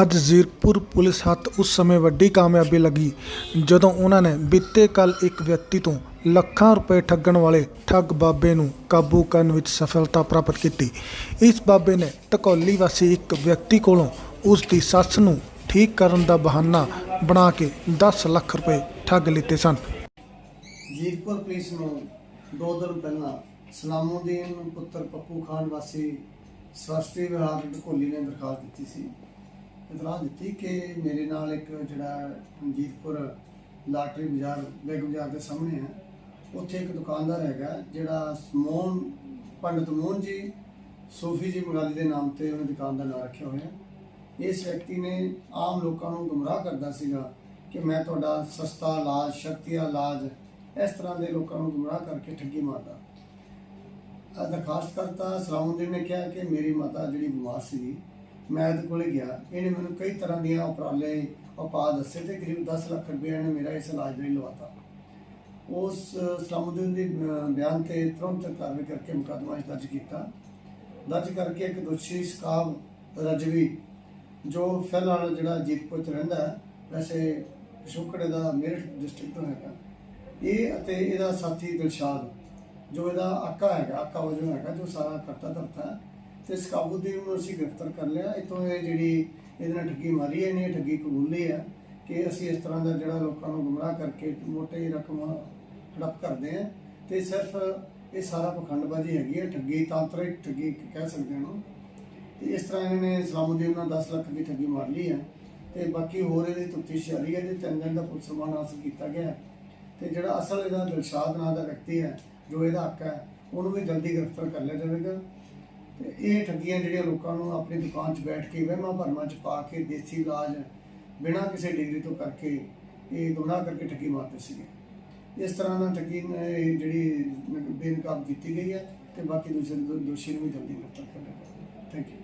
ਅੱਜ ਜ਼ੀਰਕਪੁਰ ਪੁਲਿਸ ਹੱਥ ਉਸ ਸਮੇਂ ਵੱਡੀ ਕਾਮਯਾਬੀ ਲੱਗੀ ਜਦੋਂ ਉਹਨਾਂ ਨੇ ਬੀਤੇ ਕੱਲ ਇੱਕ ਵਿਅਕਤੀ ਤੋਂ ਲੱਖਾਂ ਰੁਪਏ ਠੱਗਣ ਵਾਲੇ ਠੱਗ ਬਾਬੇ ਨੂੰ ਕਾਬੂ ਕਰਨ ਵਿੱਚ ਸਫਲਤਾ ਪ੍ਰਾਪਤ ਕੀਤੀ। ਇਸ ਬਾਬੇ ਨੇ ਟਕੌਲੀ ਵਾਸੀ ਇੱਕ ਵਿਅਕਤੀ ਕੋਲੋਂ ਉਸ ਦੀ ਸੱਸ ਨੂੰ ਠੀਕ ਕਰਨ ਦਾ ਬਹਾਨਾ ਬਣਾ ਕੇ 10 ਲੱਖ ਰੁਪਏ ਠੱਗ ਲਿੱਤੇ ਸਨ। ਜੀਤਪੁਰ ਪੁਲਿਸ ਨੂੰ ਦੋ ਦਿਨ ਪਹਿਲਾਂ ਸਲਾਮੁਦੀਨ ਪੁੱਤਰ ਪੱਪੂ ਖਾਨ ਵਾਸੀ ਸਵਸਤੀ ਵਿਭਾਗ ਢਕੋਲੀ ਨੇ ਦਰਖਾਸਤ ਦਿੱਤੀ ਸੀ। ਇਤਲਾਹ ਦਿੱਤੀ ਕਿ ਮੇਰੇ ਨਾਲ ਇੱਕ ਜਿਹੜਾ ਰਣਜੀਤਪੁਰ ਲਾਟਰੀ ਬਾਜ਼ਾਰ, ਬੈਗ ਬਾਜ਼ਾਰ ਦੇ ਸਾਹਮਣੇ ਹੈ। ਉੱਥੇ ਇੱਕ ਦੁਕਾਨਦਾਰ ਹੈਗਾ, ਜਿਹੜਾ ਮੋਹਨ ਪੰਡਤ ਮੋਹਨ ਜੀ, ਸੂਫੀ ਜੀ ਮਗਾਲੀ ਦੇ ਨਾਮ ਤੇ ਉਹਨੇ ਦੁਕਾਨ ਦਾ ਨਾਮ ਰੱਖਿਆ ਹੋਇਆ। ਇਸ ਵਿਅਕਤੀ ਨੇ ਆਮ ਲੋਕਾਂ ਨੂੰ ਗੁੰਮਰਾਹ ਕਰਦਾ ਸੀਗਾ ਕਿ ਮੈਂ ਤੁਹਾਡਾ ਸਸਤਾ ਇਲਾਜ, ਸ਼ਕਤੀਆ ਇਲਾਜ, ਇਸ ਤਰ੍ਹਾਂ ਦੇ ਲੋਕਾਂ ਨੂੰ ਗੁੰਮਰਾਹ ਕਰਕੇ ਠੱਗੀ ਮਾਰਦਾ। ਦਰਖਾਸਤ ਕਰਤਾ ਸਲਾਮੁਦੀਨ ਨੇ ਕਿਹਾ ਕਿ ਮੇਰੀ ਮਾਤਾ ਜਿਹੜੀ ਬਿਮਾਰ ਸੀ ਮੈਂ ਇਹਦੇ ਕੋਲੇ ਗਿਆ। ਇਹਨੇ ਮੈਨੂੰ ਕਈ ਤਰ੍ਹਾਂ ਦੀਆਂ ਉਪਰਾਲੇ ਉਪਾਅ ਦੱਸੇ ਤੇ ਕਰੀਬ 10 ਲੱਖ ਰੁਪਏ ਇਹਨੇ ਮੇਰਾ ਇਸ ਇਲਾਜ ਲਈ ਲਵਾਤਾ। ਉਸ ਸਲਾਮੁਦੀਨ ਦੇ ਬਿਆਨ ਤੇ ਤੁਰੰਤ ਕਾਰਵਾਈ ਕਰਕੇ ਮੁਕੱਦਮਾ ਦਰਜ ਕੀਤਾ। ਦਰਜ ਕਰਕੇ ਇੱਕ ਦੋਸ਼ੀ ਸਕਾਬ ਰਜਵੀ, ਜੋ ਫਿਲਹਾਲ ਜਿਹੜਾ ਜੀਤਪੁਰ ਚ ਰਹਿੰਦਾ ਹੈ, ਵੈਸੇ ਪਿਛੋਕੜੇ ਦਾ ਮੇਰਠ ਡਿਸਟ੍ਰਿਕਟ ਤੋਂ ਹੈਗਾ। ਇਹ ਅਤੇ ਇਹਦਾ ਸਾਥੀ ਦਿਲਸ਼ਾਦ, ਜੋ ਇਹਦਾ ਆਕਾ ਹੈਗਾ, ਆਕਾ ਵਜੋਂ ਹੈਗਾ, ਜੋ ਸਾਰਾ ਕਰਤਾ ਧਰਤਾ ਤੇ ਸਕਾਬੂਦੀਨ ਨੂੰ ਅਸੀਂ ਗ੍ਰਿਫਤਾਰ ਕਰ ਲਿਆ। ਇਤੋਂ ਇਹ ਜਿਹੜੀ ਇਹਦੇ ਨਾਲ ਠੱਗੀ ਮਾਰੀ ਹੈ, ਇਹਨੇ ਇਹ ਠੱਗੀ ਕਬੂਲੀ ਹੈ ਕਿ ਅਸੀਂ ਇਸ ਤਰ੍ਹਾਂ ਦਾ ਜਿਹੜਾ ਲੋਕਾਂ ਨੂੰ ਗੁੰਮਰਾਹ ਕਰਕੇ ਮੋਟੇ ਰਕਮ ਹੜਪ ਕਰਦੇ ਆ ਤੇ ਸਿਰਫ ਇਹ ਸਾਰਾ ਪਖੰਡਬਾਜ਼ੀ ਹੈਗੀ ਹੈ, ਠੱਗੀ ਤਾਂਤਰਿਕ ਠੱਗੀ ਕਹਿ ਸਕਦੇ ਹਾਂ ਇਹਨੂੰ। ਤੇ ਇਸ ਤਰ੍ਹਾਂ ਇਹਨਾਂ ਨੇ ਸਲਾਮੁਦੀਨ ਨਾਲ 10 ਲੱਖ ਦੀ ਠੱਗੀ ਮਾਰ ਲਈ ਹੈ ਤੇ ਬਾਕੀ ਹੋਰ ਇਹਦੀ ਤਫਤੀਸ਼ ਜਾਰੀ ਹੈ ਤੇ ਤਿੰਨ ਦਿਨ ਦਾ ਪੁਲਿਸ ਰਿਮਾਂਡ ਹਾਸਲ ਕੀਤਾ ਗਿਆ ਹੈ। ਤੇ ਜਿਹੜਾ ਅਸਲ ਇਹਦਾ ਦਿਲਸ਼ਾਦ ਨਾਂ ਦਾ ਵਿਅਕਤੀ ਹੈ, ਜੋ ਇਹਦਾ ਹੱਕ ਹੈ, ਉਹਨੂੰ ਵੀ ਜਲਦੀ ਗ੍ਰਿਫਤਾਰ ਕਰ ਲਿਆ ਜਾਵੇਗਾ। ਤੇ ਇਹ ਠੱਗੀਆਂ ਜਿਹੜੀਆਂ ਲੋਕਾਂ ਨੂੰ ਆਪਣੀ ਦੁਕਾਨ 'ਚ ਬੈਠ ਕੇ ਵਹਿਮਾਂ ਭਰਮਾਂ 'ਚ ਪਾ ਕੇ ਦੇਸੀ ਇਲਾਜ ਬਿਨਾਂ ਕਿਸੇ ਡਿਗਰੀ ਤੋਂ ਕਰਕੇ ਇਹ ਗੁੰਮਰਾਹ ਕਰਕੇ ਠੱਗੀ ਮਾਰਦੇ ਸੀਗੇ। ਇਸ ਤਰ੍ਹਾਂ ਨਾਲ ਠੱਗੀ ਨੇ ਜਿਹੜੀ ਬੇਨਕਾਬ ਕੀਤੀ ਗਈ ਹੈ ਤੇ ਬਾਕੀ ਦੂਸਰੇ ਦੋਸ਼ੀ ਨੂੰ ਵੀ ਜਲਦੀ ਗ੍ਰਿਫਤਾਰ ਕਰ ਥੈਂਕ ਯੂ